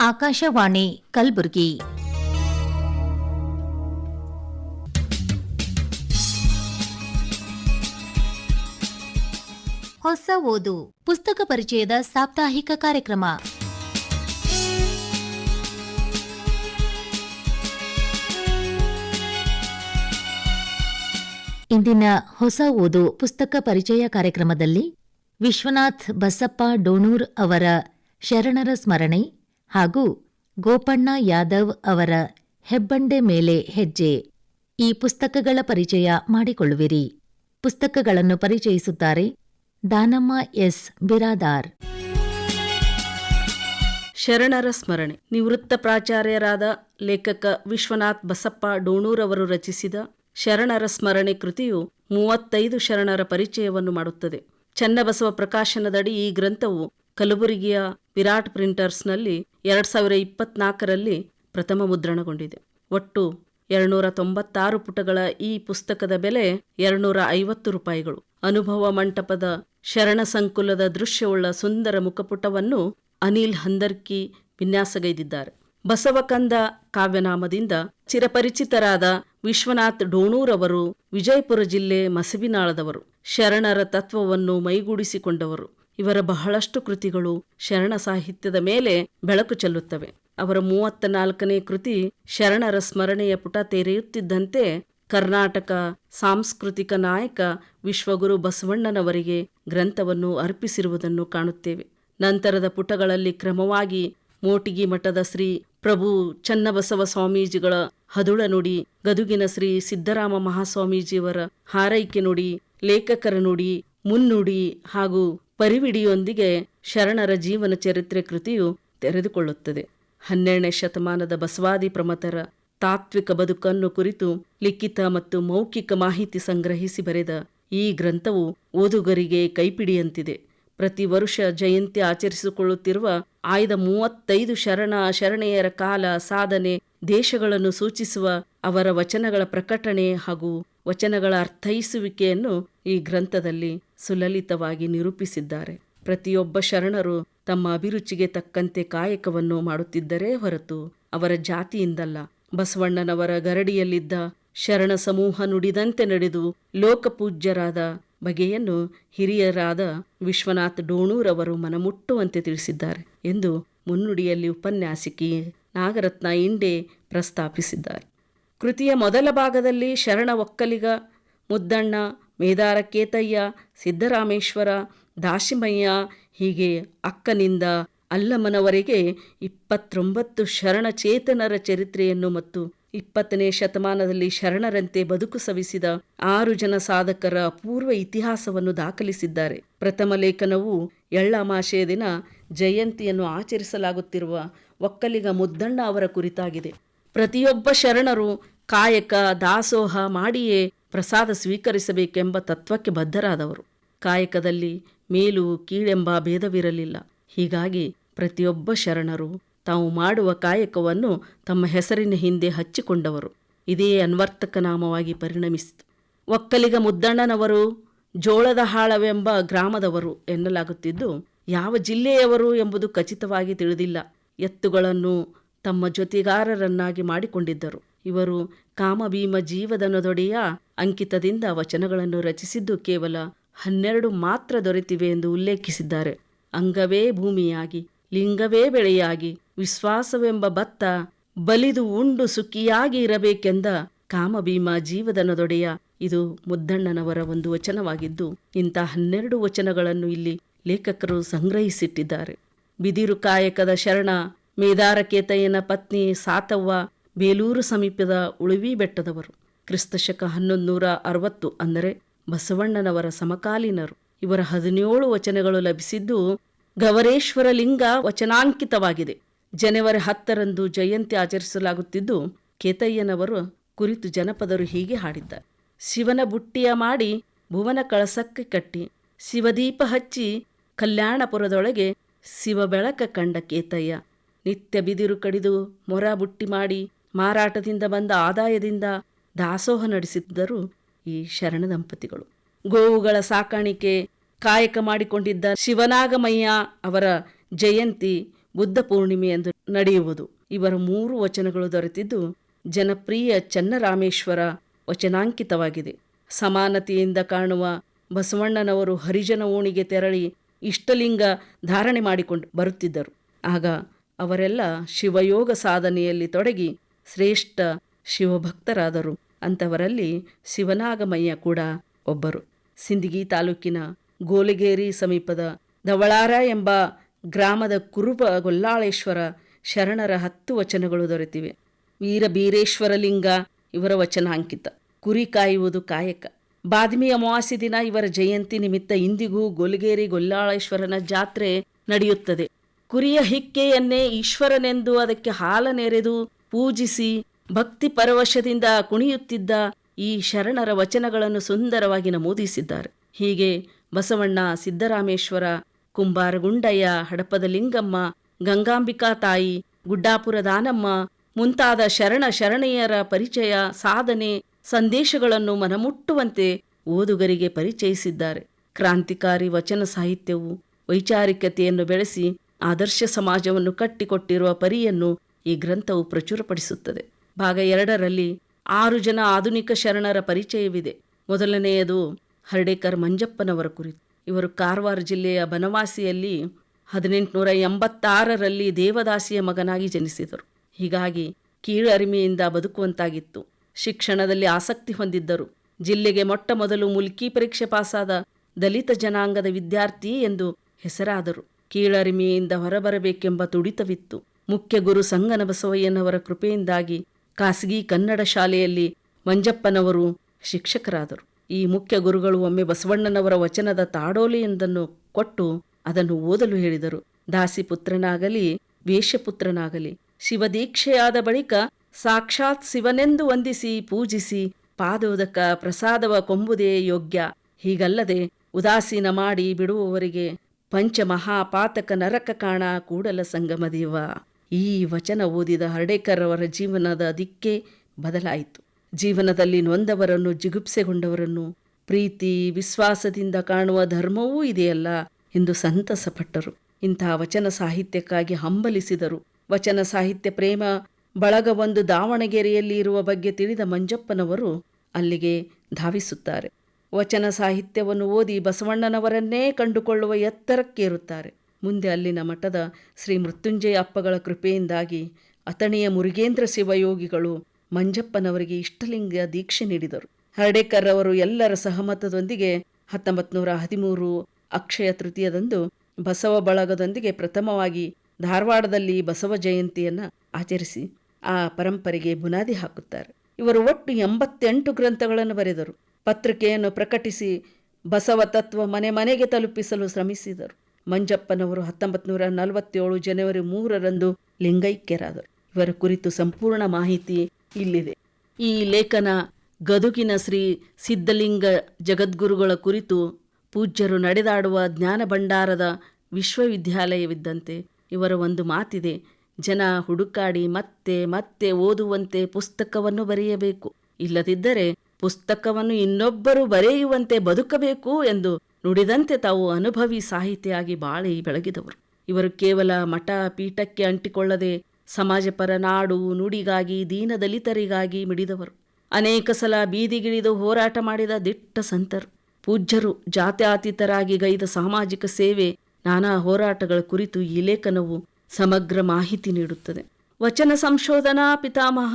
ಆಕಾಶವಾಣಿ ಕಲಬುರಗಿ. ಹೊಸ ಓದು, ಪುಸ್ತಕ ಪರಿಚಯದ ಸಾಪ್ತಾಹಿಕ ಕಾರ್ಯಕ್ರಮ. ಇಂದಿನ ಹೊಸ ಓದು, ಪುಸ್ತಕ ಪರಿಚಯ ಕಾರ್ಯಕ್ರಮದಲ್ಲಿ ವಿಶ್ವನಾಥ್ ಬಸಪ್ಪ ಡೋಣೂರ್ ಅವರ ಶರಣರ ಸ್ಮರಣೆ ಹಾಗೂ ಗೋಪಣ್ಣ ಯಾದವ್ ಅವರ ಹೆಬ್ಬಂಡೆ ಮೇಲೆ ಹೆಜ್ಜೆ. ಈ ಪುಸ್ತಕಗಳ ಪರಿಚಯ ಮಾಡಿಕೊಳ್ಳುವಿರಿ. ಪುಸ್ತಕಗಳನ್ನು ಪರಿಚಯಿಸುತ್ತಾರೆ ದಾನಮ್ಮ ಎಸ್. ಬಿರಾದಾರ್. ಶರಣರ ಸ್ಮರಣೆ. ನಿವೃತ್ತ ಪ್ರಾಚಾರ್ಯರಾದ ಲೇಖಕ ವಿಶ್ವನಾಥ್ ಬಸಪ್ಪ ಡೋಣೂರವರು ರಚಿಸಿದ ಶರಣರ ಸ್ಮರಣೆ ಕೃತಿಯು ಮೂವತ್ತೈದು ಶರಣರ ಪರಿಚಯವನ್ನು ಮಾಡುತ್ತದೆ. ಚನ್ನಬಸವ ಪ್ರಕಾಶನದಡಿ ಈ ಗ್ರಂಥವು ಕಲಬುರಗಿಯ ವಿರಾಟ್ ಪ್ರಿಂಟರ್ಸ್ನಲ್ಲಿ ಎರಡ್ ಸಾವಿರ ಇಪ್ಪತ್ನಾಲ್ಕರಲ್ಲಿ ಪ್ರಥಮ ಮುದ್ರಣಗೊಂಡಿದೆ. ಒಟ್ಟು ಎರಡ್ನೂರ ತೊಂಬತ್ತಾರು ಪುಟಗಳ ಈ ಪುಸ್ತಕದ ಬೆಲೆ ಎರಡ್ನೂರ ಐವತ್ತು ರೂಪಾಯಿಗಳು. ಅನುಭವ ಮಂಟಪದ ಶರಣ ಸಂಕುಲದ ದೃಶ್ಯವುಳ್ಳ ಸುಂದರ ಮುಖಪುಟವನ್ನು ಅನಿಲ್ ಹಂದರ್ಕಿ ವಿನ್ಯಾಸಗೈದಿದ್ದಾರೆ. ಬಸವಕಂದ ಕಾವ್ಯನಾಮದಿಂದ ಚಿರಪರಿಚಿತರಾದ ವಿಶ್ವನಾಥ್ ಡೋಣೂರವರು ವಿಜಯಪುರ ಜಿಲ್ಲೆ ಮಸಬಿನಾಳದವರು ಶರಣರ ತತ್ವವನ್ನು ಮೈಗೂಡಿಸಿಕೊಂಡವರು. ಇವರ ಬಹಳಷ್ಟು ಕೃತಿಗಳು ಶರಣ ಸಾಹಿತ್ಯದ ಮೇಲೆ ಬೆಳಕು ಚೆಲ್ಲುತ್ತವೆ. ಅವರ ಮೂವತ್ತ ನಾಲ್ಕನೇ ಕೃತಿ ಶರಣರ ಸ್ಮರಣೆಯ ಪುಟ ತೆರೆಯುತ್ತಿದ್ದಂತೆ ಕರ್ನಾಟಕ ಸಾಂಸ್ಕೃತಿಕ ನಾಯಕ ವಿಶ್ವಗುರು ಬಸವಣ್ಣನವರಿಗೆ ಗ್ರಂಥವನ್ನು ಅರ್ಪಿಸಿರುವುದನ್ನು ಕಾಣುತ್ತೇವೆ. ನಂತರದ ಪುಟಗಳಲ್ಲಿ ಕ್ರಮವಾಗಿ ಮೋಟಿಗಿ ಮಠದ ಶ್ರೀ ಪ್ರಭು ಚನ್ನಬಸವ ಸ್ವಾಮೀಜಿಗಳ ಹದುಳ ನುಡಿ, ಗದುಗಿನ ಶ್ರೀ ಸಿದ್ದರಾಮ ಮಹಾಸ್ವಾಮೀಜಿಯವರ ಹಾರೈಕೆ ನುಡಿ, ಲೇಖಕರ ನುಡಿ, ಮುನ್ನುಡಿ ಹಾಗೂ ಪರಿವಿಡಿಯೊಂದಿಗೆ ಶರಣರ ಜೀವನ ಚರಿತ್ರೆ ಕೃತಿಯು ತೆರೆದುಕೊಳ್ಳುತ್ತದೆ. ಹನ್ನೆರಡನೇ ಶತಮಾನದ ಬಸವಾದಿ ಪ್ರಮತರ ತಾತ್ವಿಕ ಬದುಕನ್ನು ಕುರಿತು ಲಿಖಿತ ಮತ್ತು ಮೌಖಿಕ ಮಾಹಿತಿ ಸಂಗ್ರಹಿಸಿ ಬರೆದ ಈ ಗ್ರಂಥವು ಓದುಗರಿಗೆ ಕೈಪಿಡಿಯಂತಿದೆ. ಪ್ರತಿ ವರುಷ ಜಯಂತಿ ಆಚರಿಸಿಕೊಳ್ಳುತ್ತಿರುವ ಆಯ್ದ ಮೂವತ್ತೈದು ಶರಣ, ಶರಣೆಯರ ಕಾಲ ಸಾಧನೆ, ದೇಶಗಳನ್ನು ಸೂಚಿಸುವ ಅವರ ವಚನಗಳ ಪ್ರಕಟಣೆ ಹಾಗೂ ವಚನಗಳ ಅರ್ಥೈಸುವಿಕೆಯನ್ನು ಈ ಗ್ರಂಥದಲ್ಲಿ ಸುಲಲಿತವಾಗಿ ನಿರೂಪಿಸಿದ್ದಾರೆ. ಪ್ರತಿಯೊಬ್ಬ ಶರಣರು ತಮ್ಮ ಅಭಿರುಚಿಗೆ ತಕ್ಕಂತೆ ಕಾಯಕವನ್ನು ಮಾಡುತ್ತಿದ್ದರೇ ಹೊರತು ಅವರ ಜಾತಿಯಿಂದಲ್ಲ. ಬಸವಣ್ಣನವರ ಗರಡಿಯಲ್ಲಿದ್ದ ಶರಣ ಸಮೂಹ ನುಡಿದಂತೆ ನಡೆದು ಲೋಕಪೂಜ್ಯರಾದ ಬಗೆಯನ್ನು ಹಿರಿಯರಾದ ವಿಶ್ವನಾಥ್ ಡೋಣೂರವರು ಮನಮುಟ್ಟುವಂತೆ ತಿಳಿಸಿದ್ದಾರೆ ಎಂದು ಮುನ್ನುಡಿಯಲ್ಲಿ ಉಪನ್ಯಾಸಕಿ ನಾಗರತ್ನ ಇಂಡೆ ಪ್ರಸ್ತಾಪಿಸಿದ್ದಾರೆ. ಕೃತಿಯ ಮೊದಲ ಭಾಗದಲ್ಲಿ ಶರಣ ಒಕ್ಕಲಿಗ ಮುದ್ದಣ್ಣ ಮೇದಾರ ಕೇತಯ್ಯ ಸಿದ್ದರಾಮೇಶ್ವರ ದಾಶಿಮಯ್ಯ ಹೀಗೆ ಅಕ್ಕನಿಂದ ಅಲ್ಲಮನವರೆಗೆ ಇಪ್ಪತ್ತೊಂಬತ್ತು ಶರಣ ಚೇತನರ ಚರಿತ್ರೆಯನ್ನು ಮತ್ತು ಇಪ್ಪತ್ತನೇ ಶತಮಾನದಲ್ಲಿ ಶರಣರಂತೆ ಬದುಕು ಸವಿಸಿದ ಆರು ಜನ ಸಾಧಕರ ಅಪೂರ್ವ ಇತಿಹಾಸವನ್ನು ದಾಖಲಿಸಿದ್ದಾರೆ. ಪ್ರಥಮ ಲೇಖನವು ಎಳ್ಳಮಾಶೆಯ ದಿನ ಜಯಂತಿಯನ್ನು ಆಚರಿಸಲಾಗುತ್ತಿರುವ ಒಕ್ಕಲಿಗ ಮುದ್ದಣ್ಣ ಅವರ ಕುರಿತಾಗಿದೆ. ಪ್ರತಿಯೊಬ್ಬ ಶರಣರು ಕಾಯಕ, ದಾಸೋಹ ಮಾಡಿಯೇ ಪ್ರಸಾದ ಸ್ವೀಕರಿಸಬೇಕೆಂಬ ತತ್ವಕ್ಕೆ ಬದ್ಧರಾದವರು. ಕಾಯಕದಲ್ಲಿ ಮೇಲು, ಕೀಳೆಂಬ ಭೇದವಿರಲಿಲ್ಲ. ಹೀಗಾಗಿ ಪ್ರತಿಯೊಬ್ಬ ಶರಣರು ತಾವು ಮಾಡುವ ಕಾಯಕವನ್ನು ತಮ್ಮ ಹೆಸರಿನ ಹಿಂದೆ ಹಚ್ಚಿಕೊಂಡವರು. ಇದೇ ಅನ್ವರ್ತಕ ನಾಮವಾಗಿ ಪರಿಣಮಿಸಿತು. ಒಕ್ಕಲಿಗ ಮುದ್ದಣ್ಣನವರು, ಜೋಳದ ಹಾಳವೆಂಬ ಗ್ರಾಮದವರು ಎನ್ನಲಾಗುತ್ತಿದ್ದು, ಯಾವ ಜಿಲ್ಲೆಯವರು ಎಂಬುದು ಖಚಿತವಾಗಿ ತಿಳಿದಿಲ್ಲ. ಎತ್ತುಗಳನ್ನು ತಮ್ಮ ಜೊತೆಗಾರರನ್ನಾಗಿ ಮಾಡಿಕೊಂಡಿದ್ದರು. ಇವರು ಕಾಮಭೀಮ ಜೀವದನದೊಡೆಯ ಅಂಕಿತದಿಂದ ವಚನಗಳನ್ನು ರಚಿಸಿದ್ದು ಕೇವಲ ಹನ್ನೆರಡು ಮಾತ್ರ ದೊರೆತಿವೆ ಎಂದು ಉಲ್ಲೇಖಿಸಿದ್ದಾರೆ. ಅಂಗವೇ ಭೂಮಿಯಾಗಿ ಲಿಂಗವೇ ಬೆಳೆಯಾಗಿ ವಿಶ್ವಾಸವೆಂಬ ಭತ್ತ ಬಲಿದು ಉಂಡು ಸುಖಿಯಾಗಿ ಇರಬೇಕೆಂದ ಕಾಮಭೀಮ ಜೀವದನದೊಡೆಯ ಇದು ಮುದ್ದಣ್ಣನವರ ಒಂದು ವಚನವಾಗಿದ್ದು, ಇಂಥ ಹನ್ನೆರಡು ವಚನಗಳನ್ನು ಇಲ್ಲಿ ಲೇಖಕರು ಸಂಗ್ರಹಿಸಿಟ್ಟಿದ್ದಾರೆ. ಬಿದಿರು ಕಾಯಕದ ಶರಣ, ಮೇದಾರಕೇತಯ್ಯನ ಪತ್ನಿ ಸಾತವ್ವ, ಬೇಲೂರು ಸಮೀಪದ ಉಳುವಿ ಬೆಟ್ಟದವರು. ಕ್ರಿಸ್ತಶಕ ಹನ್ನೊಂದು ನೂರ ಅರವತ್ತು ಅಂದರೆ ಬಸವಣ್ಣನವರ ಸಮಕಾಲೀನರು. ಇವರ ಹದಿನೇಳು ವಚನಗಳು ಲಭಿಸಿದ್ದು ಗವರೇಶ್ವರ ಲಿಂಗ ವಚನಾಂಕಿತವಾಗಿದೆ. ಜನವರಿ ಹತ್ತರಂದು ಜಯಂತಿ ಆಚರಿಸಲಾಗುತ್ತಿದ್ದು, ಕೇತಯ್ಯನವರು ಕುರಿತು ಜನಪದರು ಹೀಗೆ ಹಾಡಿದ್ದಾರೆ. ಶಿವನ ಬುಟ್ಟಿಯ ಮಾಡಿ ಭುವನ ಕಳಸಕ್ಕೆ ಕಟ್ಟಿ, ಶಿವದೀಪ ಹಚ್ಚಿ ಕಲ್ಯಾಣಪುರದೊಳಗೆ ಶಿವ ಬೆಳಕ ಕಂಡ ಕೇತಯ್ಯ, ನಿತ್ಯ ಬಿದಿರು ಕಡಿದು ಮೊರ ಬುಟ್ಟಿ ಮಾಡಿ ಮಾರಾಟದಿಂದ ಬಂದ ಆದಾಯದಿಂದ ದಾಸೋಹ ನಡೆಸಿದ್ದರು ಈ ಶರಣ ದಂಪತಿಗಳು. ಗೋವುಗಳ ಸಾಕಾಣಿಕೆ ಕಾಯಕ ಮಾಡಿಕೊಂಡಿದ್ದ ಶಿವನಾಗಮಯ್ಯ ಅವರ ಜಯಂತಿ ಬುದ್ಧ ಪೂರ್ಣಿಮೆ ಎಂದು ನಡೆಯುವುದು. ಇವರ ಮೂರು ವಚನಗಳು ದೊರೆತಿದ್ದು ಜನಪ್ರಿಯ ಚನ್ನರಾಮೇಶ್ವರ ವಚನಾಂಕಿತವಾಗಿದೆ. ಸಮಾನತೆಯಿಂದ ಕಾಣುವ ಬಸವಣ್ಣನವರು ಹರಿಜನ ಓಣಿಗೆ ತೆರಳಿ ಇಷ್ಟಲಿಂಗ ಧಾರಣೆ ಮಾಡಿಕೊಂಡು ಬರುತ್ತಿದ್ದರು. ಆಗ ಅವರೆಲ್ಲ ಶಿವಯೋಗ ಸಾಧನೆಯಲ್ಲಿ ತೊಡಗಿ ಶ್ರೇಷ್ಠ ಶಿವಭಕ್ತರಾದರು ಅಂಥವರಲ್ಲಿ ಶಿವನಾಗಮಯ್ಯ ಕೂಡ ಒಬ್ಬರು. ಸಿಂದಗಿ ತಾಲೂಕಿನ ಗೋಲಿಗೇರಿ ಸಮೀಪದ ದವಳಾರ ಎಂಬ ಗ್ರಾಮದ ಕುರುಬ ಗೊಲ್ಲಾಳೇಶ್ವರ ಶರಣರ ಹತ್ತು ವಚನಗಳು ದೊರೆತಿವೆ. ವೀರಬೀರೇಶ್ವರಲಿಂಗ ಇವರ ವಚನ ಅಂಕಿತ. ಕುರಿ ಕಾಯುವುದು ಕಾಯಕ. ಬಾದ್ಮಿ ಅಮಾವಾಸ್ಯ ದಿನ ಇವರ ಜಯಂತಿ ನಿಮಿತ್ತ ಇಂದಿಗೂ ಗೊಲ್ಗೇರಿ ಗೊಲ್ಲಾಳೇಶ್ವರನ ಜಾತ್ರೆ ನಡೆಯುತ್ತದೆ. ಕುರಿಯ ಹಿಕ್ಕೆಯನ್ನೇ ಈಶ್ವರನೆಂದು ಅದಕ್ಕೆ ಹಾಲನೆರೆದು ಪೂಜಿಸಿ ಭಕ್ತಿ ಪರವಶದಿಂದ ಕುಣಿಯುತ್ತಿದ್ದ ಈ ಶರಣರ ವಚನಗಳನ್ನು ಸುಂದರವಾಗಿ ನಮೂದಿಸಿದ್ದಾರೆ. ಹೀಗೆ ಬಸವಣ್ಣ ಸಿದ್ದರಾಮೇಶ್ವರ, ಕುಂಬಾರಗುಂಡಯ್ಯ ಹಡಪದ ಲಿಂಗಮ್ಮ ಗಂಗಾಂಬಿಕಾ ತಾಯಿ, ಗುಡ್ಡಾಪುರ ದಾನಮ್ಮ ಮುಂತಾದ ಶರಣ ಶರಣೆಯರ ಪರಿಚಯ, ಸಾಧನೆ, ಸಂದೇಶಗಳನ್ನು ಮನಮುಟ್ಟುವಂತೆ ಓದುಗರಿಗೆ ಪರಿಚಯಿಸಿದ್ದಾರೆ. ಕ್ರಾಂತಿಕಾರಿ ವಚನ ಸಾಹಿತ್ಯವು ವೈಚಾರಿಕತೆಯನ್ನು ಬೆಳೆಸಿ ಆದರ್ಶ ಸಮಾಜವನ್ನು ಕಟ್ಟಿಕೊಟ್ಟಿರುವ ಪರಿಯನ್ನು ಈ ಗ್ರಂಥವು ಪ್ರಚುರಪಡಿಸುತ್ತದೆ. ಭಾಗ ಎರಡರಲ್ಲಿ ಆರು ಜನ ಆಧುನಿಕ ಶರಣರ ಪರಿಚಯವಿದೆ. ಮೊದಲನೆಯದು ಹರ್ಡೇಕರ್ ಮಂಜಪ್ಪನವರ ಕುರಿತು ಇವರು ಕಾರವಾರ ಜಿಲ್ಲೆಯ ಬನವಾಸಿಯಲ್ಲಿ ಹದಿನೆಂಟುನೂರ ಎಂಬತ್ತಾರರಲ್ಲಿ ದೇವದಾಸಿಯ ಮಗನಾಗಿ ಜನಿಸಿದರು. ಹೀಗಾಗಿ ಕೀಳರಿಮೆಯಿಂದ ಬದುಕುವಂತಾಗಿತ್ತು. ಶಿಕ್ಷಣದಲ್ಲಿ ಆಸಕ್ತಿ ಹೊಂದಿದ್ದರು. ಜಿಲ್ಲೆಗೆ ಮೊಟ್ಟ ಮೊದಲು ಮುಲ್ಕಿ ಪರೀಕ್ಷೆ ಪಾಸಾದ ದಲಿತ ಜನಾಂಗದ ವಿದ್ಯಾರ್ಥಿ ಎಂದು ಹೆಸರಾದರು. ಕೀಳರಿಮೆಯಿಂದ ಹೊರಬರಬೇಕೆಂಬ ತುಡಿತವಿತ್ತು. ಮುಖ್ಯ ಗುರು ಸಂಗನ ಬಸವಯ್ಯನವರ ಕೃಪೆಯಿಂದಾಗಿ ಖಾಸಗಿ ಕನ್ನಡ ಶಾಲೆಯಲ್ಲಿ ಮಂಜಪ್ಪನವರು ಶಿಕ್ಷಕರಾದರು. ಈ ಮುಖ್ಯ ಗುರುಗಳು ಒಮ್ಮೆ ಬಸವಣ್ಣನವರ ವಚನದ ತಾಡೋಲೆಯೊಂದನ್ನು ಕೊಟ್ಟು ಅದನ್ನು ಓದಲು ಹೇಳಿದರು. ದಾಸಿ ಪುತ್ರನಾಗಲಿ ವೇಷಪುತ್ರನಾಗಲಿ ಶಿವದೀಕ್ಷೆಯಾದ ಬಳಿಕ ಸಾಕ್ಷಾತ್ ಶಿವನೆಂದು ವಂದಿಸಿ ಪೂಜಿಸಿ ಪಾದೋದಕ ಪ್ರಸಾದವ ಕೊಂಬುದೇ ಯೋಗ್ಯ. ಹೀಗಲ್ಲದೆ ಉದಾಸೀನ ಮಾಡಿ ಬಿಡುವವರಿಗೆ ಪಂಚಮಹಾಪಾತಕ ನರಕ ಕಾಣ ಕೂಡಲ ಸಂಗಮದೇವ ಈ ವಚನ ಓದಿದ ಹರ್ಡೇಕರ್ ಅವರ ಜೀವನದ ದಿಕ್ಕೇ ಬದಲಾಯಿತು. ಜೀವನದಲ್ಲಿ ನೊಂದವರನ್ನು, ಜಿಗುಪ್ಸೆಗೊಂಡವರನ್ನು ಪ್ರೀತಿ, ವಿಶ್ವಾಸದಿಂದ ಕಾಣುವ ಧರ್ಮವೂ ಇದೆಯಲ್ಲ ಎಂದು ಸಂತಸಪಟ್ಟರು. ಇಂತಹ ವಚನ ಸಾಹಿತ್ಯಕ್ಕಾಗಿ ಹಂಬಲಿಸಿದರು. ವಚನ ಸಾಹಿತ್ಯ ಪ್ರೇಮ ಬಳಗವೊಂದು ದಾವಣಗೆರೆಯಲ್ಲಿ ಇರುವ ಬಗ್ಗೆ ತಿಳಿದ ಮಂಜಪ್ಪನವರು ಅಲ್ಲಿಗೆ ಧಾವಿಸುತ್ತಾರೆ. ವಚನ ಸಾಹಿತ್ಯವನ್ನು ಓದಿ ಬಸವಣ್ಣನವರನ್ನೇ ಕಂಡುಕೊಳ್ಳುವ ಎತ್ತರಕ್ಕೇರುತ್ತಾರೆ. ಮುಂದೆ ಅಲ್ಲಿನ ಮಠದ ಶ್ರೀ ಮೃತ್ಯುಂಜಯ ಅಪ್ಪಗಳ ಕೃಪೆಯಿಂದಾಗಿ ಅತಣಿಯ ಮುರುಗೇಂದ್ರ ಶಿವಯೋಗಿಗಳು ಮಂಜಪ್ಪನವರಿಗೆ ಇಷ್ಟಲಿಂಗ ದೀಕ್ಷೆ ನೀಡಿದರು. ಹರ್ಡೇಕರ್ ಅವರು ಎಲ್ಲರ ಸಹಮತದೊಂದಿಗೆ ಹತ್ತೊಂಬತ್ತು ನೂರ ಹದಿಮೂರು ಅಕ್ಷಯ ತೃತೀಯದಂದು ಬಸವ ಬಳಗದೊಂದಿಗೆ ಪ್ರಥಮವಾಗಿ ಧಾರವಾಡದಲ್ಲಿ ಬಸವ ಜಯಂತಿಯನ್ನು ಆಚರಿಸಿ ಆ ಪರಂಪರೆಗೆ ಬುನಾದಿ ಹಾಕುತ್ತಾರೆ. ಇವರು ಒಟ್ಟು ಎಂಬತ್ತೆಂಟು ಗ್ರಂಥಗಳನ್ನು ಬರೆದರು. ಪತ್ರಿಕೆಯನ್ನು ಪ್ರಕಟಿಸಿ ಬಸವ ತತ್ವ ಮನೆ ಮನೆಗೆ ತಲುಪಿಸಲು ಶ್ರಮಿಸಿದರು. ಮಂಜಪ್ಪನವರು ಹತ್ತೊಂಬತ್ತು ನೂರ ನಲವತ್ತೇಳು ಜನವರಿ ಮೂರರಂದು ಲಿಂಗೈಕ್ಯರಾದರು. ಇವರ ಕುರಿತು ಸಂಪೂರ್ಣ ಮಾಹಿತಿ ಇಲ್ಲಿದೆ. ಈ ಲೇಖನ ಗದುಗಿನ ಶ್ರೀ ಸಿದ್ಧಲಿಂಗ ಜಗದ್ಗುರುಗಳ ಕುರಿತು ಪೂಜ್ಯರು ನಡೆದಾಡುವ ಜ್ಞಾನ ಭಂಡಾರದ ವಿಶ್ವವಿದ್ಯಾಲಯವಿದ್ದಂತೆ ಇವರ ಒಂದು ಮಾತಿದೆ, ಜನ ಹುಡುಕಾಡಿ ಮತ್ತೆ ಮತ್ತೆ ಓದುವಂತೆ ಪುಸ್ತಕವನ್ನು ಬರೆಯಬೇಕು. ಇಲ್ಲದಿದ್ದರೆ ಪುಸ್ತಕವನ್ನು ಇನ್ನೊಬ್ಬರು ಬರೆಯುವಂತೆ ಬದುಕಬೇಕು ಎಂದು ನುಡಿದಂತೆ ತಾವು ಅನುಭವಿ ಸಾಹಿತಿಯಾಗಿ ಬಾಳಿ ಬೆಳಗಿದವರು. ಇವರು ಕೇವಲ ಮಠ ಪೀಠಕ್ಕೆ ಅಂಟಿಕೊಳ್ಳದೆ ಸಮಾಜಪರ ನಾಡು ನುಡಿಗಾಗಿ, ದೀನದಲಿತರಿಗಾಗಿ ಮಿಡಿದವರು. ಅನೇಕ ಸಲ ಬೀದಿಗಿಳಿದು ಹೋರಾಟ ಮಾಡಿದ ದಿಟ್ಟ ಸಂತರು. ಪೂಜ್ಯರು ಜಾತ್ಯಾತೀತರಾಗಿ ಗೈದ ಸಾಮಾಜಿಕ ಸೇವೆ, ನಾನಾ ಹೋರಾಟಗಳ ಕುರಿತು ಈ ಲೇಖನವು ಸಮಗ್ರ ಮಾಹಿತಿ ನೀಡುತ್ತದೆ. ವಚನ ಸಂಶೋಧನಾ ಪಿತಾಮಹ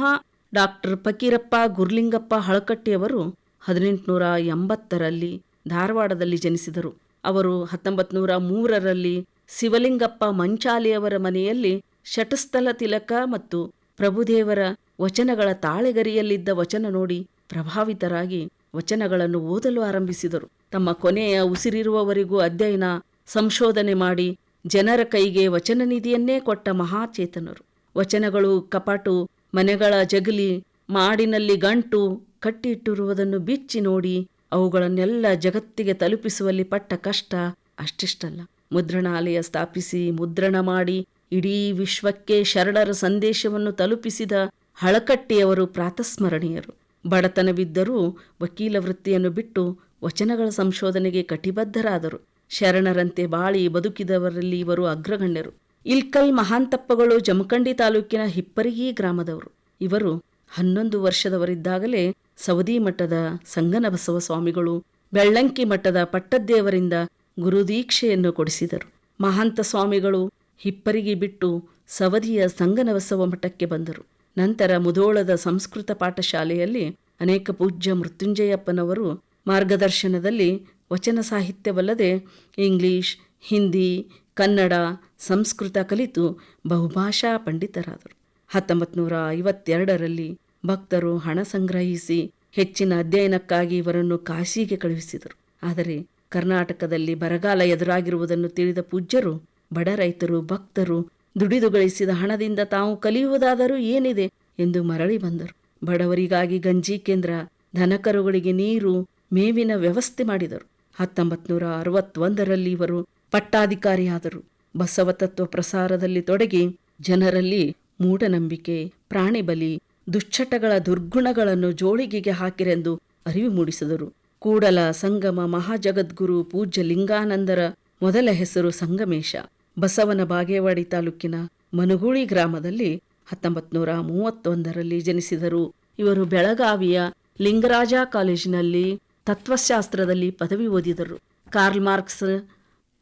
ಡಾಕ್ಟರ್ ಫಕೀರಪ್ಪ ಗುರ್ಲಿಂಗಪ್ಪ ಹಳಕಟ್ಟಿಯವರು ಹದಿನೆಂಟುನೂರ ಎಂಬತ್ತರಲ್ಲಿ ಧಾರವಾಡದಲ್ಲಿ ಜನಿಸಿದರು. ಅವರು ಹತ್ತೊಂಬತ್ತು ನೂರ ಮೂರರಲ್ಲಿ ಶಿವಲಿಂಗಪ್ಪ ಮಂಚಾಲಿಯವರ ಮನೆಯಲ್ಲಿ ಶಟಸ್ಥಲ ತಿಲಕ ಮತ್ತು ಪ್ರಭುದೇವರ ವಚನಗಳ ತಾಳೆಗರಿಯಲ್ಲಿದ್ದ ವಚನ ನೋಡಿ ಪ್ರಭಾವಿತರಾಗಿ ವಚನಗಳನ್ನು ಓದಲು ಆರಂಭಿಸಿದರು. ತಮ್ಮ ಕೊನೆಯ ಉಸಿರಿರುವವರಿಗೂ ಅಧ್ಯಯನ, ಸಂಶೋಧನೆ ಮಾಡಿ ಜನರ ಕೈಗೆ ವಚನ ನಿಧಿಯನ್ನೇ ಕೊಟ್ಟ ಮಹಾಚೇತನರು. ವಚನಗಳು ಕಪಾಟು, ಮನೆಗಳ ಜಗಲಿ, ಮಾಡಿನಲ್ಲಿ ಗಂಟು ಕಟ್ಟಿಟ್ಟಿರುವುದನ್ನು ಬಿಚ್ಚಿ ನೋಡಿ ಅವುಗಳನ್ನೆಲ್ಲ ಜಗತ್ತಿಗೆ ತಲುಪಿಸುವಲ್ಲಿ ಪಟ್ಟ ಕಷ್ಟ ಅಷ್ಟಿಷ್ಟಲ್ಲ. ಮುದ್ರಣಾಲಯ ಸ್ಥಾಪಿಸಿ ಮುದ್ರಣ ಮಾಡಿ ಇಡೀ ವಿಶ್ವಕ್ಕೆ ಶರಣರ ಸಂದೇಶವನ್ನು ತಲುಪಿಸಿದ ಹಳಕಟ್ಟಿಯವರು ಪ್ರಾತಸ್ಮರಣೀಯರು. ಬಡತನವಿದ್ದರೂ ವಕೀಲ ವೃತ್ತಿಯನ್ನು ಬಿಟ್ಟು ವಚನಗಳ ಸಂಶೋಧನೆಗೆ ಕಟಿಬದ್ಧರಾದರು. ಶರಣರಂತೆ ಬಾಳಿ ಬದುಕಿದವರಲ್ಲಿ ಇವರು ಅಗ್ರಗಣ್ಯರು. ಇಲ್ಕಲ್ ಮಹಾಂತಪ್ಪಗಳು ಜಮಖಂಡಿ ತಾಲೂಕಿನ ಹಿಪ್ಪರಿಗಿ ಗ್ರಾಮದವರು. ಇವರು ಹನ್ನೊಂದು ವರ್ಷದವರಿದ್ದಾಗಲೇ ಸವದಿ ಮಠದ ಸಂಗನಬಸವ ಸ್ವಾಮಿಗಳು, ಬೆಳ್ಳಂಕಿ ಮಠದ ಪಟ್ಟದ್ದೇವರಿಂದ ಗುರುದೀಕ್ಷೆಯನ್ನು ಕೊಡಿಸಿದರು. ಮಹಾಂತ ಸ್ವಾಮಿಗಳು ಹಿಪ್ಪರಿಗಿ ಬಿಟ್ಟು ಸವದಿಯ ಸಂಗನವಸವ ಮಠಕ್ಕೆ ಬಂದರು. ನಂತರ ಮುಧೋಳದ ಸಂಸ್ಕೃತ ಪಾಠಶಾಲೆಯಲ್ಲಿ ಅನೇಕ ಪೂಜ್ಯ ಮೃತ್ಯುಂಜಯಪ್ಪನವರು ಮಾರ್ಗದರ್ಶನದಲ್ಲಿ ವಚನ ಸಾಹಿತ್ಯವಲ್ಲದೆ ಇಂಗ್ಲಿಷ್, ಹಿಂದಿ, ಕನ್ನಡ, ಸಂಸ್ಕೃತ ಕಲಿತು ಬಹುಭಾಷಾ ಪಂಡಿತರಾದರು. ಹತ್ತೊಂಬತ್ತು ನೂರ ಐವತ್ತೆರಡರಲ್ಲಿ ಭಕ್ತರು ಹಣ ಸಂಗ್ರಹಿಸಿ ಹೆಚ್ಚಿನ ಅಧ್ಯಯನಕ್ಕಾಗಿ ಇವರನ್ನು ಕಾಶಿಗೆ ಕಳುಹಿಸಿದರು. ಆದರೆ ಕರ್ನಾಟಕದಲ್ಲಿ ಬರಗಾಲ ಎದುರಾಗಿರುವುದನ್ನು ತಿಳಿದ ಪೂಜ್ಯರು ಬಡ ರೈತರು, ಭಕ್ತರು ದುಡಿದು ಗಳಿಸಿದ ಹಣದಿಂದ ತಾವು ಕಲಿಯುವುದಾದರೂ ಏನಿದೆ ಎಂದು ಮರಳಿ ಬಂದರು. ಬಡವರಿಗಾಗಿ ಗಂಜಿ ಕೇಂದ್ರ, ದನಕರುಗಳಿಗೆ ನೀರು, ಮೇವಿನ ವ್ಯವಸ್ಥೆ ಮಾಡಿದರು. ಹತ್ತೊಂಬತ್ತು ನೂರ ಅರವತ್ತೊಂದರಲ್ಲಿ ಇವರು ಪಟ್ಟಾಧಿಕಾರಿಯಾದರು. ಬಸವತತ್ವ ಪ್ರಸಾರದಲ್ಲಿ ತೊಡಗಿ ಜನರಲ್ಲಿ ಮೂಢನಂಬಿಕೆ ಪ್ರಾಣಿ ಬಲಿ ದುಶ್ಚಟಗಳ ದುರ್ಗುಣಗಳನ್ನು ಜೋಳಿಗೆಗೆ ಹಾಕಿರೆಂದು ಅರಿವು ಮೂಡಿಸಿದರು. ಕೂಡಲ ಸಂಗಮ ಮಹಾಜಗದ್ಗುರು ಪೂಜ್ಯ ಲಿಂಗಾನಂದರ ಮೊದಲ ಹೆಸರು ಸಂಗಮೇಶ. ಬಸವನ ಬಾಗೇವಾಡಿ ತಾಲೂಕಿನ ಮನುಗುಳಿ ಗ್ರಾಮದಲ್ಲಿ ಹತ್ತೊಂಬತ್ತು ನೂರ ಮೂವತ್ತೊಂದರಲ್ಲಿ ಜನಿಸಿದರು. ಇವರು ಬೆಳಗಾವಿಯ ಲಿಂಗರಾಜ ಕಾಲೇಜಿನಲ್ಲಿ ತತ್ವಶಾಸ್ತ್ರದಲ್ಲಿ ಪದವಿ ಓದಿದರು. ಕಾರ್ಲ್ ಮಾರ್ಕ್ಸ್,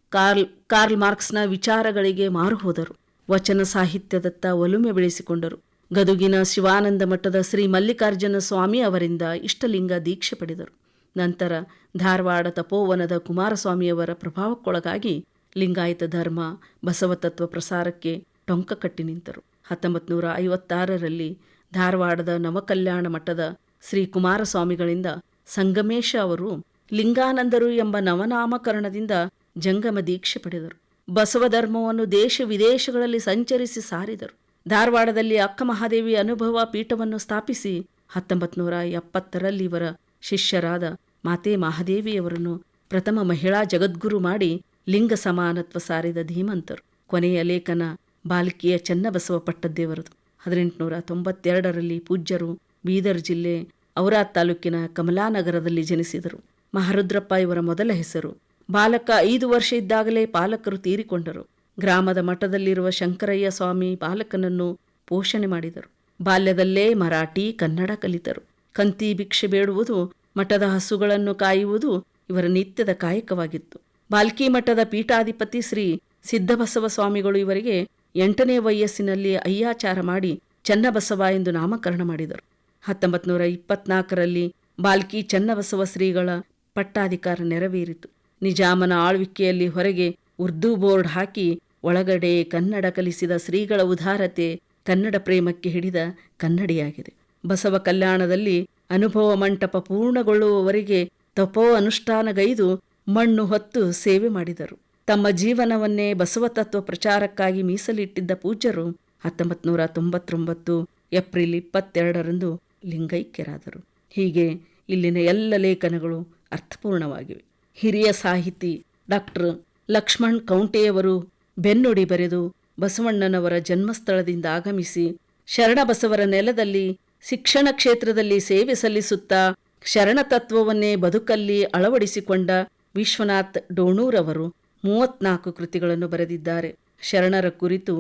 ಕಾರ್ಲ್ ಕಾರ್ಲ್ ಮಾರ್ಕ್ಸ್ನ ವಿಚಾರಗಳಿಗೆ ಮಾರು ಹೋದರು. ವಚನ ಸಾಹಿತ್ಯದತ್ತ ಒಲುಮೆ ಬೆಳೆಸಿಕೊಂಡರು. ಗದುಗಿನ ಶಿವಾನಂದ ಮಠದ ಶ್ರೀ ಮಲ್ಲಿಕಾರ್ಜುನ ಸ್ವಾಮಿ ಅವರಿಂದ ಇಷ್ಟಲಿಂಗ ದೀಕ್ಷೆ ಪಡೆದರು. ನಂತರ ಧಾರವಾಡ ತಪೋವನದ ಕುಮಾರಸ್ವಾಮಿಯವರ ಪ್ರಭಾವಕ್ಕೊಳಗಾಗಿ ಲಿಂಗಾಯತ ಧರ್ಮ ಬಸವ ತತ್ವ ಪ್ರಸಾರಕ್ಕೆ ಟೊಂಕ ಕಟ್ಟಿ ನಿಂತರು. ಹತ್ತೊಂಬತ್ತು ನೂರ ಐವತ್ತಾರರಲ್ಲಿ ಧಾರವಾಡದ ನವಕಲ್ಯಾಣ ಮಠದ ಶ್ರೀ ಕುಮಾರಸ್ವಾಮಿಗಳಿಂದ ಸಂಗಮೇಶ ಅವರು ಲಿಂಗಾನಂದರು ಎಂಬ ನವನಾಮಕರಣದಿಂದ ಜಂಗಮ ದೀಕ್ಷೆ ಪಡೆದರು. ಬಸವ ಧರ್ಮವನ್ನು ದೇಶ ವಿದೇಶಗಳಲ್ಲಿ ಸಂಚರಿಸಿ ಸಾರಿದರು. ಧಾರವಾಡದಲ್ಲಿ ಅಕ್ಕ ಮಹಾದೇವಿ ಅನುಭವ ಪೀಠವನ್ನು ಸ್ಥಾಪಿಸಿ ಹತ್ತೊಂಬತ್ತು ನೂರ ಎಪ್ಪತ್ತರಲ್ಲಿ ಇವರ ಶಿಷ್ಯರಾದ ಮಾತೆ ಮಹಾದೇವಿಯವರನ್ನು ಪ್ರಥಮ ಮಹಿಳಾ ಜಗದ್ಗುರು ಮಾಡಿ ಲಿಂಗ ಸಮಾನತ್ವ ಸಾರಿದ ಧೀಮಂತರು. ಕೊನೆಯ ಲೇಖನ ಬಾಲ್ಕಿಯ ಚನ್ನಬಸವ ಪಟ್ಟದ್ದೇವರದು. ಹದಿನೆಂಟುನೂರ ತೊಂಬತ್ತೆರಡರಲ್ಲಿ ಪೂಜ್ಯರು ಬೀದರ್ ಜಿಲ್ಲೆ ಔರಾದ್ ತಾಲೂಕಿನ ಕಮಲಾನಗರದಲ್ಲಿ ಜನಿಸಿದರು. ಮಹಾರುದ್ರಪ್ಪ ಇವರ ಮೊದಲ ಹೆಸರು. ಬಾಲಕ ಐದು ವರ್ಷ ಇದ್ದಾಗಲೇ ಪಾಲಕರು ತೀರಿಕೊಂಡರು. ಗ್ರಾಮದ ಮಠದಲ್ಲಿರುವ ಶಂಕರಯ್ಯ ಸ್ವಾಮಿ ಬಾಲಕನನ್ನು ಪೋಷಣೆ ಮಾಡಿದರು. ಬಾಲ್ಯದಲ್ಲೇ ಮರಾಠಿ, ಕನ್ನಡ ಕಲಿತರು. ಕಂತಿ ಭಿಕ್ಷೆ ಬೇಡುವುದು, ಮಠದ ಹಸುಗಳನ್ನು ಕಾಯುವುದು ಇವರ ನಿತ್ಯದ ಕಾಯಕವಾಗಿತ್ತು. ಬಾಲ್ಕಿ ಮಠದ ಪೀಠಾಧಿಪತಿ ಶ್ರೀ ಸಿದ್ದಬಸವ ಸ್ವಾಮಿಗಳು ಇವರಿಗೆ ಎಂಟನೇ ವಯಸ್ಸಿನಲ್ಲಿ ಅಯ್ಯಾಚಾರ ಮಾಡಿ ಚನ್ನಬಸವ ಎಂದು ನಾಮಕರಣ ಮಾಡಿದರು. ಹತ್ತೊಂಬತ್ತು ನೂರ ಇಪ್ಪತ್ನಾಲ್ಕರಲ್ಲಿ ಬಾಲ್ಕಿ ಚನ್ನಬಸವ ಶ್ರೀಗಳ ಪಟ್ಟಾಧಿಕಾರ ನೆರವೇರಿತು. ನಿಜಾಮನ ಆಳ್ವಿಕೆಯಲ್ಲಿ ಹೊರಗೆ ಉರ್ದು ಬೋರ್ಡ್ ಹಾಕಿ ಒಳಗಡೆ ಕನ್ನಡ ಕಲಿಸಿದ ಶ್ರೀಗಳ ಉದಾರತೆ ಕನ್ನಡ ಪ್ರೇಮಕ್ಕೆ ಹಿಡಿದ ಕನ್ನಡಿಯಾಗಿದೆ. ಬಸವ ಕಲ್ಯಾಣದಲ್ಲಿ ಅನುಭವ ಮಂಟಪ ಪೂರ್ಣಗೊಳ್ಳುವವರೆಗೆ ತಪೋ ಅನುಷ್ಠಾನಗೈದು ಮಣ್ಣು ಹೊತ್ತು ಸೇವೆ ಮಾಡಿದರು. ತಮ್ಮ ಜೀವನವನ್ನೇ ಬಸವ ತತ್ವ ಪ್ರಚಾರಕ್ಕಾಗಿ ಮೀಸಲಿಟ್ಟಿದ್ದ ಪೂಜ್ಯರು ಹತ್ತೊಂಬತ್ತು ನೂರ ತೊಂಬತ್ತೊಂಬತ್ತು ಏಪ್ರಿಲ್ ಇಪ್ಪತ್ತೆರಡರಂದು ಲಿಂಗೈಕ್ಯರಾದರು. ಹೀಗೆ ಇಲ್ಲಿನ ಎಲ್ಲ ಲೇಖನಗಳು ಅರ್ಥಪೂರ್ಣವಾಗಿವೆ. ಹಿರಿಯ ಸಾಹಿತಿ ಡಾಕ್ಟರ್ ಲಕ್ಷ್ಮಣ್ ಕೌಂಟೆಯವರು ಬೆನ್ನುಡಿ ಬರೆದು ಬಸವಣ್ಣನವರ ಜನ್ಮಸ್ಥಳದಿಂದ ಆಗಮಿಸಿ ಶರಣಬಸವರ ನೆಲದಲ್ಲಿ ಶಿಕ್ಷಣ ಕ್ಷೇತ್ರದಲ್ಲಿ ಸೇವೆ ಸಲ್ಲಿಸುತ್ತಾ ಶರಣತತ್ವವನ್ನೇ ಬದುಕಲ್ಲಿ ಅಳವಡಿಸಿಕೊಂಡ ವಿಶ್ವನಾಥ್ ಡೋಣೂರವರು ಮೂವತ್ನಾಲ್ಕು ಕೃತಿಗಳನ್ನು ಬರೆದಿದ್ದಾರೆ. ಶರಣರ ಕುರಿತು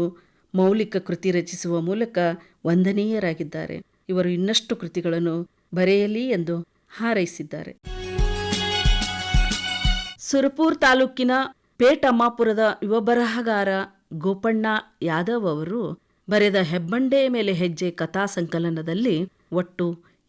ಮೌಲಿಕ ಕೃತಿ ರಚಿಸುವ ಮೂಲಕ ವಂದನೀಯರಾಗಿದ್ದಾರೆ. ಇವರು ಇನ್ನಷ್ಟು ಕೃತಿಗಳನ್ನು ಬರೆಯಲಿ ಎಂದು ಹಾರೈಸಿದ್ದಾರೆ. ಸುರಪೂರ್ ತಾಲೂಕಿನ ಪೇಟಮ್ಮಾಪುರದ ಯುವ ಬರಹಗಾರ ಗೋಪಣ್ಣ ಯಾದವ್ ಅವರು ಬರೆದ ಹೆಬ್ಬಂಡೆ ಮೇಲೆ ಹೆಜ್ಜೆ ಕಥಾ ಸಂಕಲನದಲ್ಲಿ ಒಟ್ಟು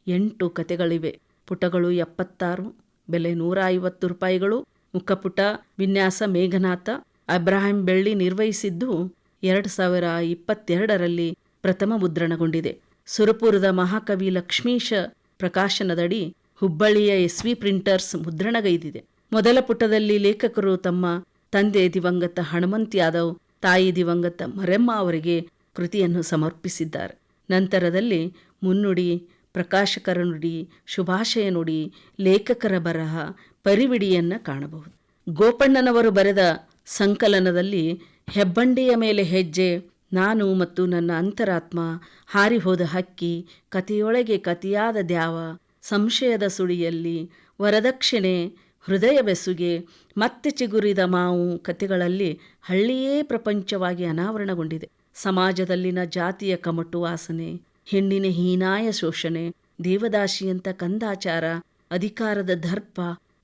ಎಂಟು ಕತೆಗಳಿವೆ ಪುಟಗಳು ಎಪ್ಪತ್ತಾರು ಬೆಲೆ ನೂರ ಐವತ್ತು ರೂಪಾಯಿಗಳು. ಮುಖಪುಟ ವಿನ್ಯಾಸ ಮೇಘನಾಥ ಅಬ್ರಾಹಿಂ ಬೆಳ್ಳಿ ನಿರ್ವಹಿಸಿದ್ದು ಎರಡು ಸಾವಿರ ಇಪ್ಪತ್ತೆರಡರಲ್ಲಿ ಪ್ರಥಮ ಮುದ್ರಣಗೊಂಡಿದೆ. ಸುರಪುರದ ಮಹಾಕವಿ ಲಕ್ಷ್ಮೀಶ ಪ್ರಕಾಶನದಡಿ ಹುಬ್ಬಳ್ಳಿಯ ಎಸ್ವಿ ಪ್ರಿಂಟರ್ಸ್ ಮುದ್ರಣಗೈದಿದೆ. ಮೊದಲ ಪುಟದಲ್ಲಿ ಲೇಖಕರು ತಮ್ಮ ತಂದೆ ದಿವಂಗತ ಹನುಮಂತ್ ಯಾದವ್, ತಾಯಿ ದಿವಂಗತ ಮರೆಮ್ಮ ಅವರಿಗೆ ಕೃತಿಯನ್ನು ಸಮರ್ಪಿಸಿದ್ದಾರೆ. ನಂತರದಲ್ಲಿ ಮುನ್ನುಡಿ ಪ್ರಕಾಶಕರ ನುಡಿ, ಶುಭಾಶಯ ನುಡಿ, ಲೇಖಕರ ಬರಹ, ಪರಿವಿಡಿಯನ್ನು ಕಾಣಬಹುದು. ಗೋಪಣ್ಣನವರು ಬರೆದ ಸಂಕಲನದಲ್ಲಿ ಹೆಬ್ಬಂಡಿಯ ಮೇಲೆ ಹೆಜ್ಜೆ, ನಾನು ಮತ್ತು ನನ್ನ ಅಂತರಾತ್ಮ, ಹಾರಿಹೋದ ಹಕ್ಕಿ ಕತೆಯೊಳಗೆ ಕತಿಯಾದ ದ್ಯಾವ, ಸಂಶಯದ ಸುಳಿಯಲ್ಲಿ, ವರದಕ್ಷಿಣೆ, ಹೃದಯ ಬೆಸುಗೆ, ಮತ್ತೆ ಚಿಗುರಿದ ಮಾವು ಕತೆಗಳಲ್ಲಿ ಹಳ್ಳಿಯೇ ಪ್ರಪಂಚವಾಗಿ ಅನಾವರಣಗೊಂಡಿದೆ. ಸಮಾಜದಲ್ಲಿನ ಜಾತಿಯ ಕಮಟು ವಾಸನೆ ಹೆಣ್ಣಿನ ಹೀನಾಯ ಶೋಷಣೆ, ದೇವದಾಸಿಯಂತ ಕಂದಾಚಾರ, ಅಧಿಕಾರದ ದರ್ಪ,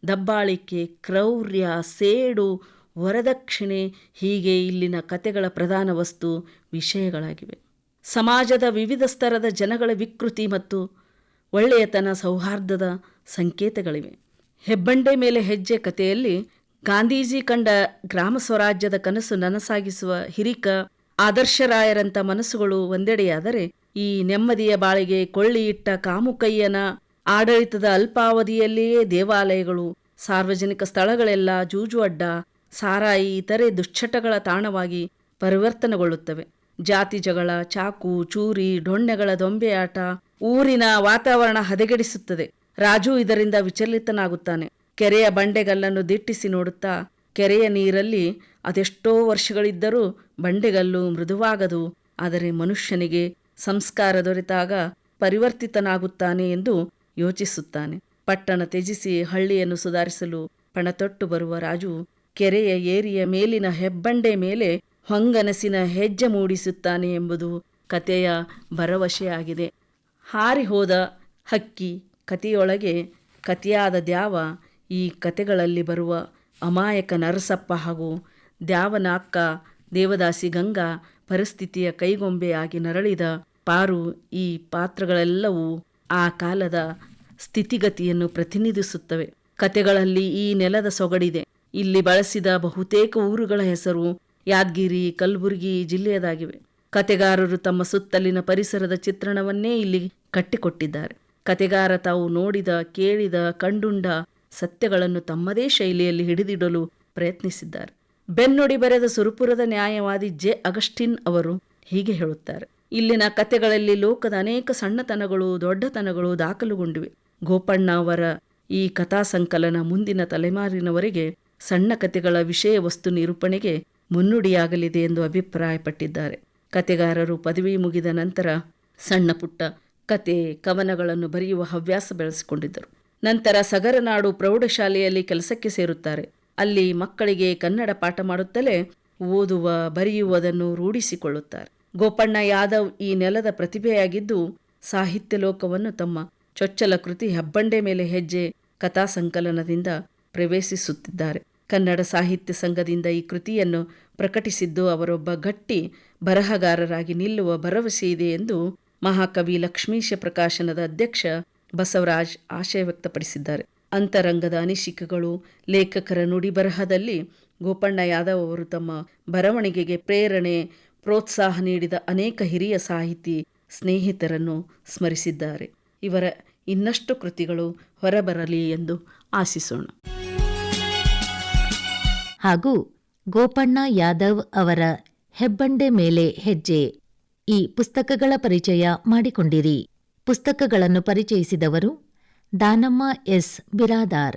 ದಬ್ಬಾಳಿಕೆ, ಕ್ರೌರ್ಯ, ಸೇಡು, ವರದಕ್ಷಿಣೆ ಹೀಗೆ ಇಲ್ಲಿನ ಕತೆಗಳ ಪ್ರಧಾನ ವಸ್ತು ವಿಷಯಗಳಾಗಿವೆ. ಸಮಾಜದ ವಿವಿಧ ಸ್ತರದ ಜನಗಳ ವಿಕೃತಿ ಮತ್ತು ಒಳ್ಳೆಯತನ ಸೌಹಾರ್ದದ ಸಂಕೇತಗಳಿವೆ. ಹೆಬ್ಬಂಡೆ ಮೇಲೆ ಹೆಜ್ಜೆ ಕಥೆಯಲ್ಲಿ ಗಾಂಧೀಜಿ ಕಂಡ ಗ್ರಾಮ ಸ್ವರಾಜ್ಯದ ಕನಸು ನನಸಾಗಿಸುವ ಹಿರಿಕ ಆದರ್ಶರಾಯರಂಥ ಮನಸ್ಸುಗಳು ಒಂದೆಡೆಯಾದರೆ ಈ ನೆಮ್ಮದಿಯ ಬಾಳಿಗೆ ಕೊಳ್ಳಿಯಿಟ್ಟ ಕಾಮುಕಯ್ಯನ ಆಡಳಿತದ ಅಲ್ಪಾವಧಿಯಲ್ಲಿಯೇ ದೇವಾಲಯಗಳು, ಸಾರ್ವಜನಿಕ ಸ್ಥಳಗಳೆಲ್ಲ ಜೂಜು ಅಡ್ಡ, ಸಾರಾಯಿ, ಇತರೆ ದುಶ್ಚಟಗಳ ತಾಣವಾಗಿ ಪರಿವರ್ತನೆಗೊಳ್ಳುತ್ತವೆ. ಜಾತಿ ಜಗಳ, ಚಾಕು, ಚೂರಿ, ಡೊಣ್ಣೆಗಳ ದೊಂಬೆಯಾಟ ಊರಿನ ವಾತಾವರಣ ಹದಗೆಡಿಸುತ್ತದೆ. ರಾಜು ಇದರಿಂದ ವಿಚಲಿತನಾಗುತ್ತಾನೆ. ಕೆರೆಯ ಬಂಡೆಗಲ್ಲನ್ನು ದಿಟ್ಟಿಸಿ ನೋಡುತ್ತಾ, ಕೆರೆಯ ನೀರಲ್ಲಿ ಅದೆಷ್ಟೋ ವರ್ಷಗಳಿದ್ದರೂ ಬಂಡೆಗಲ್ಲು ಮೃದುವಾಗದು, ಆದರೆ ಮನುಷ್ಯನಿಗೆ ಸಂಸ್ಕಾರ ದೊರೆತಾಗ ಪರಿವರ್ತಿತನಾಗುತ್ತಾನೆ ಎಂದು ಯೋಚಿಸುತ್ತಾನೆ. ಪಟ್ಟಣ ತ್ಯಜಿಸಿ ಹಳ್ಳಿಯನ್ನು ಸುಧಾರಿಸಲು ಪಣತೊಟ್ಟು ಬರುವ ರಾಜು ಕೆರೆಯ ಏರಿಯ ಮೇಲಿನ ಹೆಬ್ಬಂಡೆ ಮೇಲೆ ಹೊಂಗನಸಿನ ಹೆಜ್ಜೆ ಮೂಡಿಸುತ್ತಾನೆ ಎಂಬುದು ಕತೆಯ ಭರವಸೆಯಾಗಿದೆ. ಹಾರಿಹೋದ ಹಕ್ಕಿ ಕತೆಯೊಳಗೆ ಕತಿಯಾದ ದ್ಯಾವ ಈ ಕತೆಗಳಲ್ಲಿ ಬರುವ ಅಮಾಯಕ ನರಸಪ್ಪ ಹಾಗೂ ದ್ಯಾವನ ಅಕ್ಕ ದೇವದಾಸಿ ಗಂಗಾ ಪರಿಸ್ಥಿತಿಯ ಕೈಗೊಂಬೆಯಾಗಿ ನರಳಿದ ಪಾರು ಈ ಪಾತ್ರಗಳೆಲ್ಲವೂ ಆ ಕಾಲದ ಸ್ಥಿತಿಗತಿಯನ್ನು ಪ್ರತಿನಿಧಿಸುತ್ತವೆ. ಕತೆಗಳಲ್ಲಿ ಈ ನೆಲದ ಸೊಗಡಿದೆ. ಇಲ್ಲಿ ಬಳಸಿದ ಬಹುತೇಕ ಊರುಗಳ ಹೆಸರು ಯಾದಗಿರಿ, ಕಲಬುರಗಿ ಜಿಲ್ಲೆಯದಾಗಿವೆ. ಕತೆಗಾರರು ತಮ್ಮ ಸುತ್ತಲಿನ ಪರಿಸರದ ಚಿತ್ರಣವನ್ನೇ ಇಲ್ಲಿ ಕಟ್ಟಿಕೊಟ್ಟಿದ್ದಾರೆ. ಕತೆಗಾರ ತಾವು ನೋಡಿದ, ಕೇಳಿದ, ಕಂಡುಂಡ ಸತ್ಯಗಳನ್ನು ತಮ್ಮದೇ ಶೈಲಿಯಲ್ಲಿ ಹಿಡಿದಿಡಲು ಪ್ರಯತ್ನಿಸಿದ್ದಾರೆ. ಬೆನ್ನುಡಿ ಬರೆದ ಸುರಪುರದ ನ್ಯಾಯವಾದಿ ಜೆ. ಅಗಸ್ಟಿನ್ ಅವರು ಹೀಗೆ ಹೇಳುತ್ತಾರೆ. ಇಲ್ಲಿನ ಕತೆಗಳಲ್ಲಿ ಲೋಕದ ಅನೇಕ ಸಣ್ಣತನಗಳು, ದೊಡ್ಡತನಗಳು ದಾಖಲುಗೊಂಡಿವೆ. ಗೋಪಣ್ಣ ಅವರ ಈ ಕಥಾ ಸಂಕಲನ ಮುಂದಿನ ತಲೆಮಾರಿನವರೆಗೆ ಸಣ್ಣ ಕತೆಗಳ ವಿಷಯ ವಸ್ತು ನಿರೂಪಣೆಗೆ ಮುನ್ನುಡಿಯಾಗಲಿದೆ ಎಂದು ಅಭಿಪ್ರಾಯಪಟ್ಟಿದ್ದಾರೆ. ಕತೆಗಾರರು ಪದವಿ ಮುಗಿದ ನಂತರ ಸಣ್ಣ ಪುಟ್ಟ ಕತೆ ಕವನಗಳನ್ನು ಬರೆಯುವ ಹವ್ಯಾಸ ಬೆಳೆಸಿಕೊಂಡಿದ್ದರು. ನಂತರ ಸಗರನಾಡು ಪ್ರೌಢಶಾಲೆಯಲ್ಲಿ ಕೆಲಸಕ್ಕೆ ಸೇರುತ್ತಾರೆ. ಅಲ್ಲಿ ಮಕ್ಕಳಿಗೆ ಕನ್ನಡ ಪಾಠ ಮಾಡುತ್ತಲೇ ಓದುವ, ಬರೆಯುವುದನ್ನು ರೂಢಿಸಿಕೊಳ್ಳುತ್ತಾರೆ. ಗೋಪಣ್ಣ ಯಾದವ್ ಈ ನೆಲದ ಪ್ರತಿಭೆಯಾಗಿದ್ದು ಸಾಹಿತ್ಯ ಲೋಕವನ್ನು ತಮ್ಮ ಚೊಚ್ಚಲ ಕೃತಿ ಹೆಬ್ಬಂಡೆ ಮೇಲೆ ಹೆಜ್ಜೆ ಕಥಾ ಸಂಕಲನದಿಂದ ಪ್ರವೇಶಿಸುತ್ತಿದ್ದಾರೆ. ಕನ್ನಡ ಸಾಹಿತ್ಯ ಸಂಘದಿಂದ ಈ ಕೃತಿಯನ್ನು ಪ್ರಕಟಿಸಿದ್ದು ಅವರೊಬ್ಬ ಗಟ್ಟಿ ಬರಹಗಾರರಾಗಿ ನಿಲ್ಲುವ ಭರವಸೆ ಇದೆ ಎಂದು ಮಹಾಕವಿ ಲಕ್ಷ್ಮೀಶ ಪ್ರಕಾಶನದ ಅಧ್ಯಕ್ಷ ಬಸವರಾಜ್ ಆಶಯ ವ್ಯಕ್ತಪಡಿಸಿದ್ದಾರೆ. ಅಂತರಂಗದ ಅನಿಸಿಕೆಗಳು, ಲೇಖಕರ ನುಡಿ ಬರಹದಲ್ಲಿ ಗೋಪಣ್ಣ ಯಾದವ್ ಅವರು ತಮ್ಮ ಬರವಣಿಗೆಗೆ ಪ್ರೇರಣೆ ಪ್ರೋತ್ಸಾಹ ನೀಡಿದ ಅನೇಕ ಹಿರಿಯ ಸಾಹಿತಿ ಸ್ನೇಹಿತರನ್ನು ಸ್ಮರಿಸಿದ್ದಾರೆ. ಇವರ ಇನ್ನಷ್ಟು ಕೃತಿಗಳು ಹೊರಬರಲಿ ಎಂದು ಆಶಿಸೋಣ. ಹಾಗೂ ಗೋಪಣ್ಣ ಯಾದವ್ ಅವರ ಹೆಬ್ಬಂಡೆ ಮೇಲೆ ಹೆಜ್ಜೆ ಈ ಪುಸ್ತಕಗಳ ಪರಿಚಯ ಮಾಡಿಕೊಂಡಿರಿ. ಪುಸ್ತಕಗಳನ್ನು ಪರಿಚಯಿಸಿದವರು ದಾನಮ್ಮ ಎಸ್ ಬಿರಾದಾರ್.